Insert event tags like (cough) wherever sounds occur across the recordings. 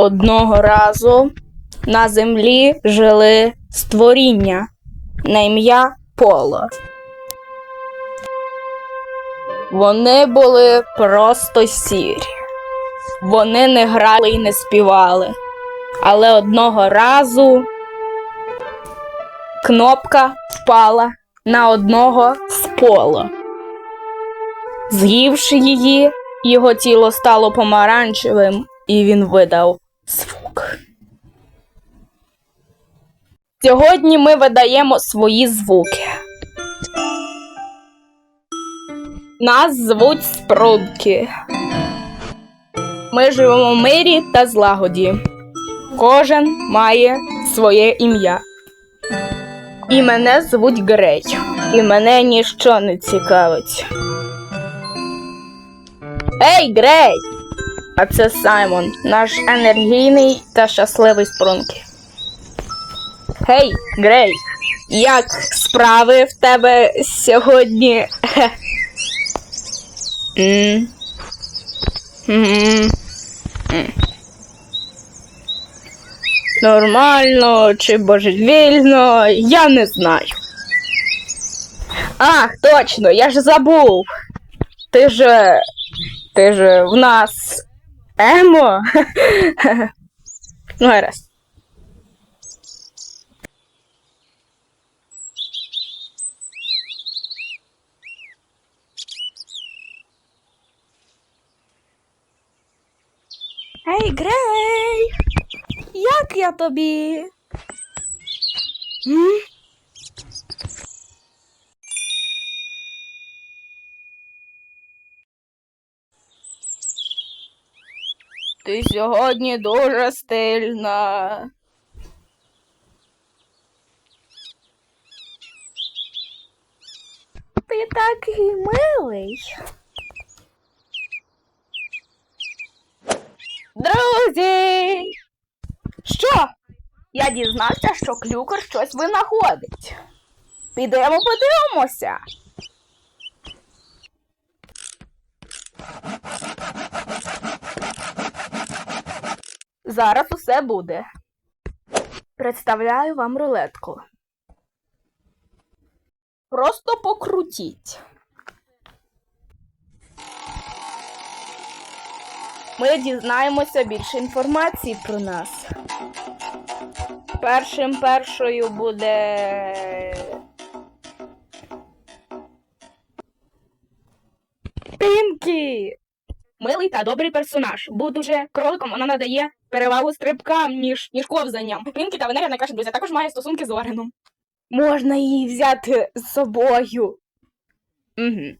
Одного разу на землі жили створіння на ім'я Поло. Вони були просто сірі. Вони не грали і не співали. Але одного разу кнопка впала на одного з поло. З'ївши її, його тіло стало помаранчевим, і він видав звук. Сьогодні ми видаємо свої звуки. Нас звуть Спрунки. Ми живемо в мирі та злагоді. Кожен має своє ім'я. І мене звуть Грей. І мене ніщо не цікавить. Ей, Грей! А це Саймон, наш енергійний та щасливий спрунки. Гей, Грей, як справи в тебе сьогодні? М. М. М. Нормально чи божевільно, я не знаю. Ах, точно, я ж забув. Ти ж. Ти ж в нас емо. ну, гаразд. Ей, Грей! Як я тобі? Ти сьогодні дуже стильна. Ти такий милий. Друзі! Що? Я дізнався, що клюкер щось винаходить. Підемо подивимося. Зараз усе буде. Представляю вам рулетку. Просто покрутіть. Ми дізнаємося більше інформації про нас. Першим першою буде. Пінкі! Милий та добрий персонаж. Будучи кроликом, вона надає перевагу стрибкам, ніж, ніж ковзанням. Пінкі та Венера найкраща друзі, також має стосунки з Ореном. Можна її взяти з собою. Угу.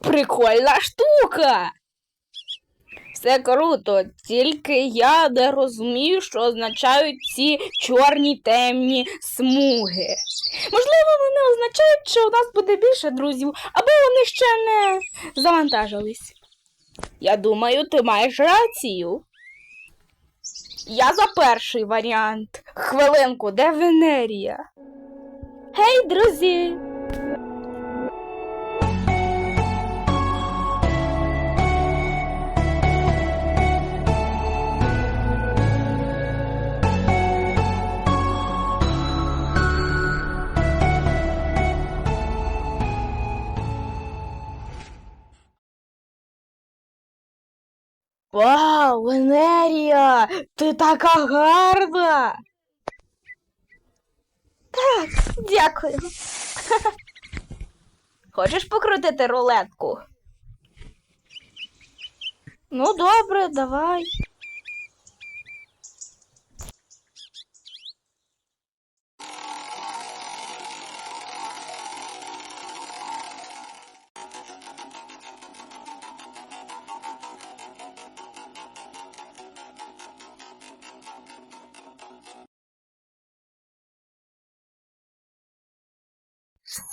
Прикольна штука. Все круто, тільки я не розумію, що означають ці чорні темні смуги. Можливо, вони означають, що у нас буде більше друзів, або вони ще не завантажились. Я думаю, ти маєш рацію. Я за перший варіант. Хвилинку, де Венерія? Гей, друзі! Вау, Венерія! Ти така гарна! Так, дякую. (laughs) Хочеш покрутити рулетку? Ну, добре, давай.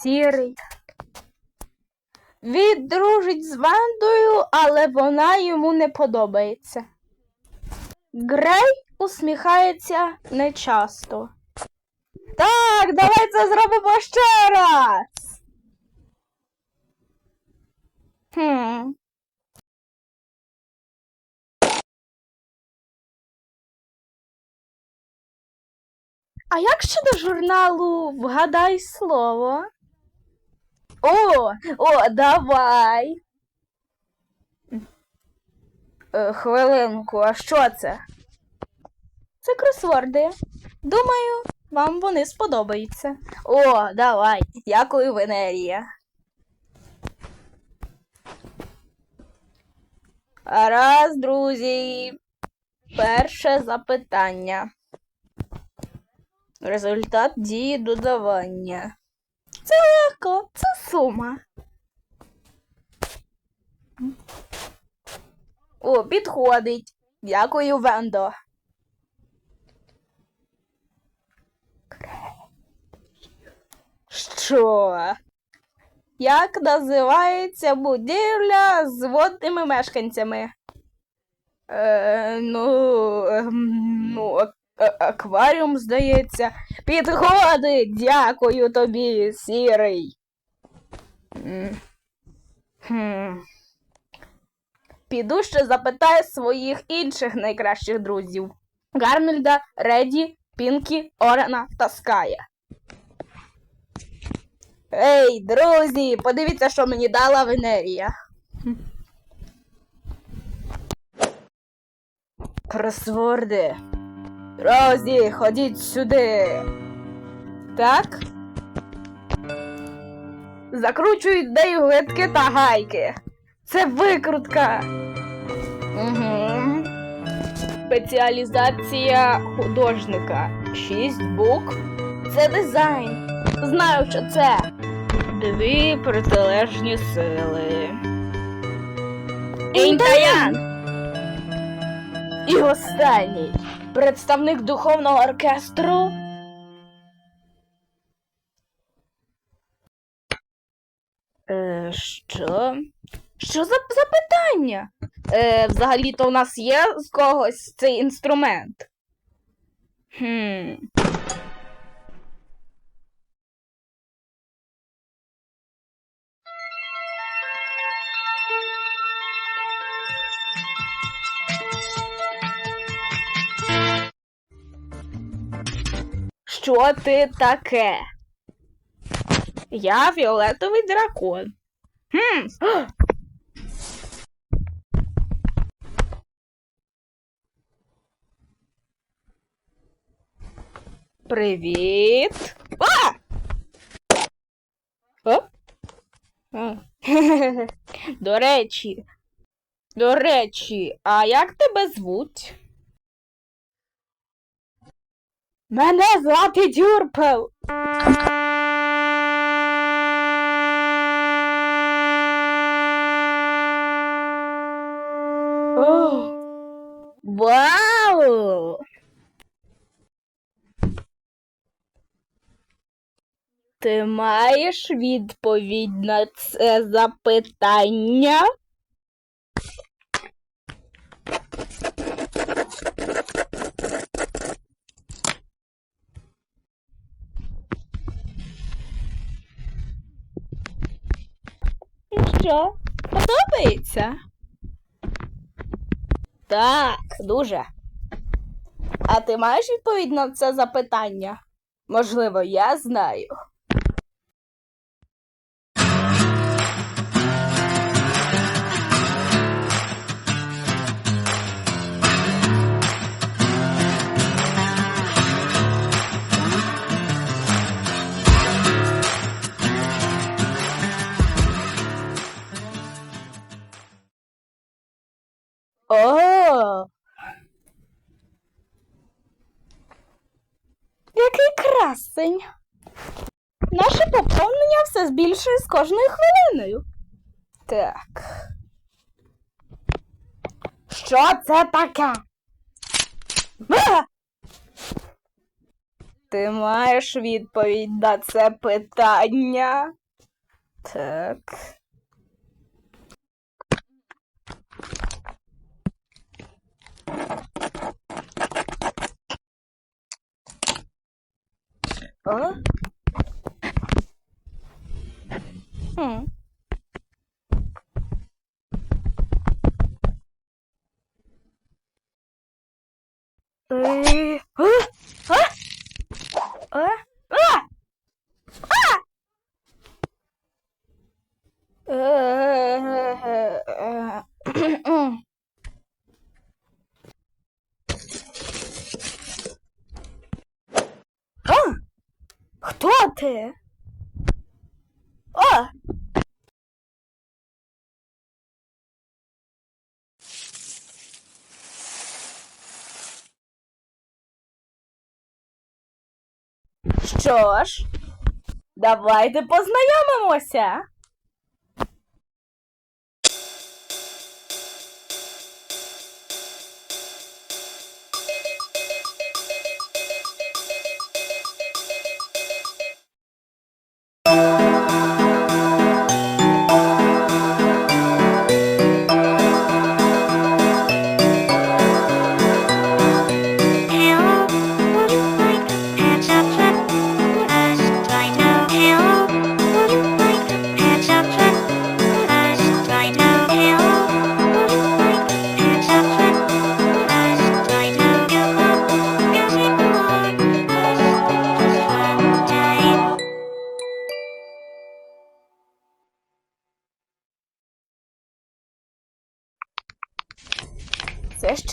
сірий. Він дружить з Вандою, але вона йому не подобається. Грей усміхається нечасто. Так, давай це зробимо ще раз. Хм. А як щодо журналу Вгадай слово? О, о, давай. Е, хвилинку, а що це? Це кросворди. Думаю, вам вони сподобаються. О, давай. Дякую, Венерія. Раз, друзі. Перше запитання. Результат дії додавання. Це легко, це сума. О, підходить. Дякую, Вендо. Що? Як називається будівля з водними мешканцями? Е, ну, ем, ну, акваріум, здається. Підходить, дякую тобі, сірий. Піду ще запитаю своїх інших найкращих друзів. Гарнольда, Реді, Пінкі, Орена та Ская. Ей, друзі, подивіться, що мені дала Венерія. Кросворди. Друзі, ходіть сюди. Так. Закручують деї глитки та гайки. Це викрутка. Угу. Спеціалізація художника. Шість букв. Це дизайн. Знаю, що це. Дві протилежні сили. Інтаян. І останній представник духовного оркестру. Е, що? Що за запитання? Е, взагалі-то у нас є з когось цей інструмент. Хм. Що ти таке? Я фіолетовий дракон. Хм. Привіт. А! О? А. (laughs) До речі. До речі, а як тебе звуть? Мене звати Дюрпел. Вау! Ти маєш відповідь на це запитання? Що, подобається? Так, дуже. А ти маєш відповідь на це запитання? Можливо, я знаю. О. Який красень. Наше поповнення все збільшує з кожною хвилиною. Так. Що це таке? А! Ти маєш відповідь на це питання? Так. А? Хм. Е, а? А? А? А! А! Е-е-е. А? Хто ти? О! Що ж, давайте познайомимося.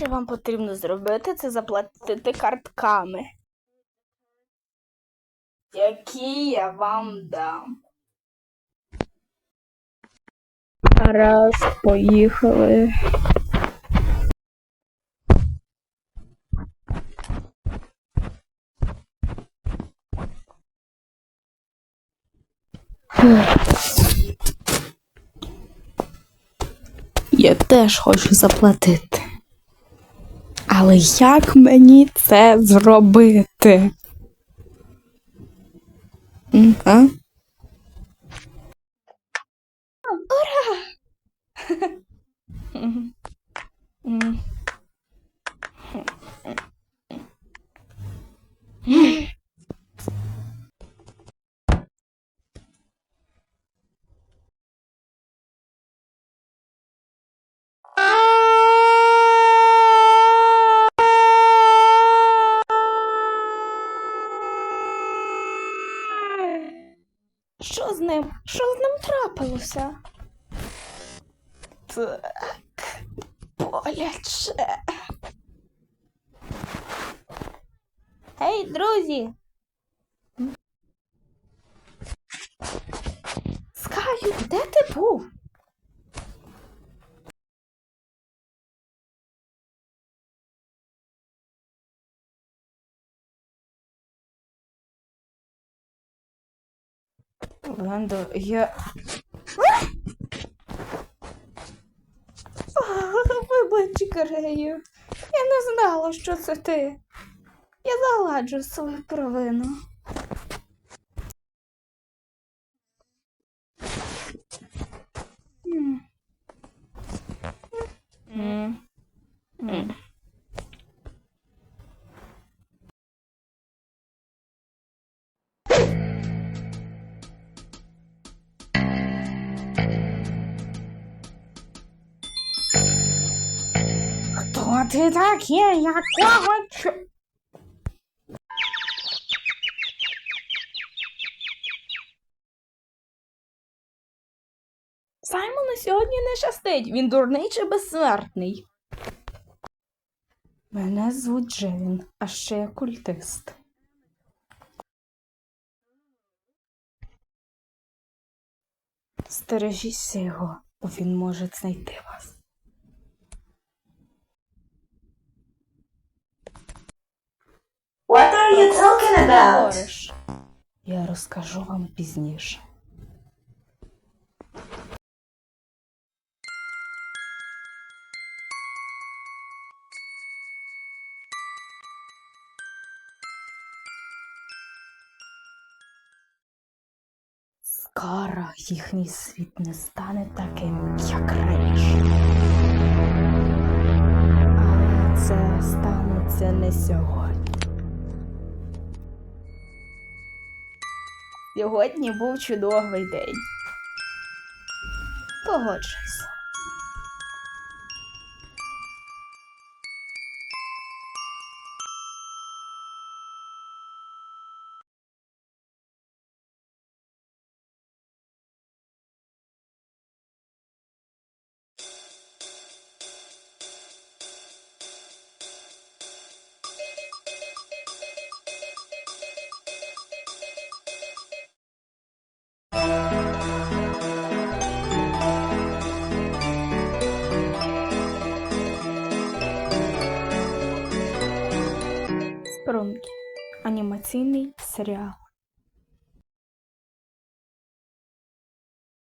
Що вам потрібно зробити, це заплатити картками. Які я вам дам. Раз, поїхали. Я теж хочу заплатити. Але як мені це зробити? А? Ура! М. М. Що з ним? Що з ним трапилося? Так, боляче. Гей, друзі. Скаю, де ти був? Ландо, я. Грею. Я не знала, що це ти. Я загладжу свою провину. Ти таке? Якого чо? Саймону сьогодні не щастить. Він дурний чи безсмертний. Мене звуть Джевін, а ще я культист. Стережіться його, бо він може знайти вас. What are you talking about? Я розкажу вам пізніше. Скоро їхній світ не стане таким, як раніше. Але це станеться не сьогодні. Сьогодні був чудовий день. Погоджуйся. анімаційний серіал.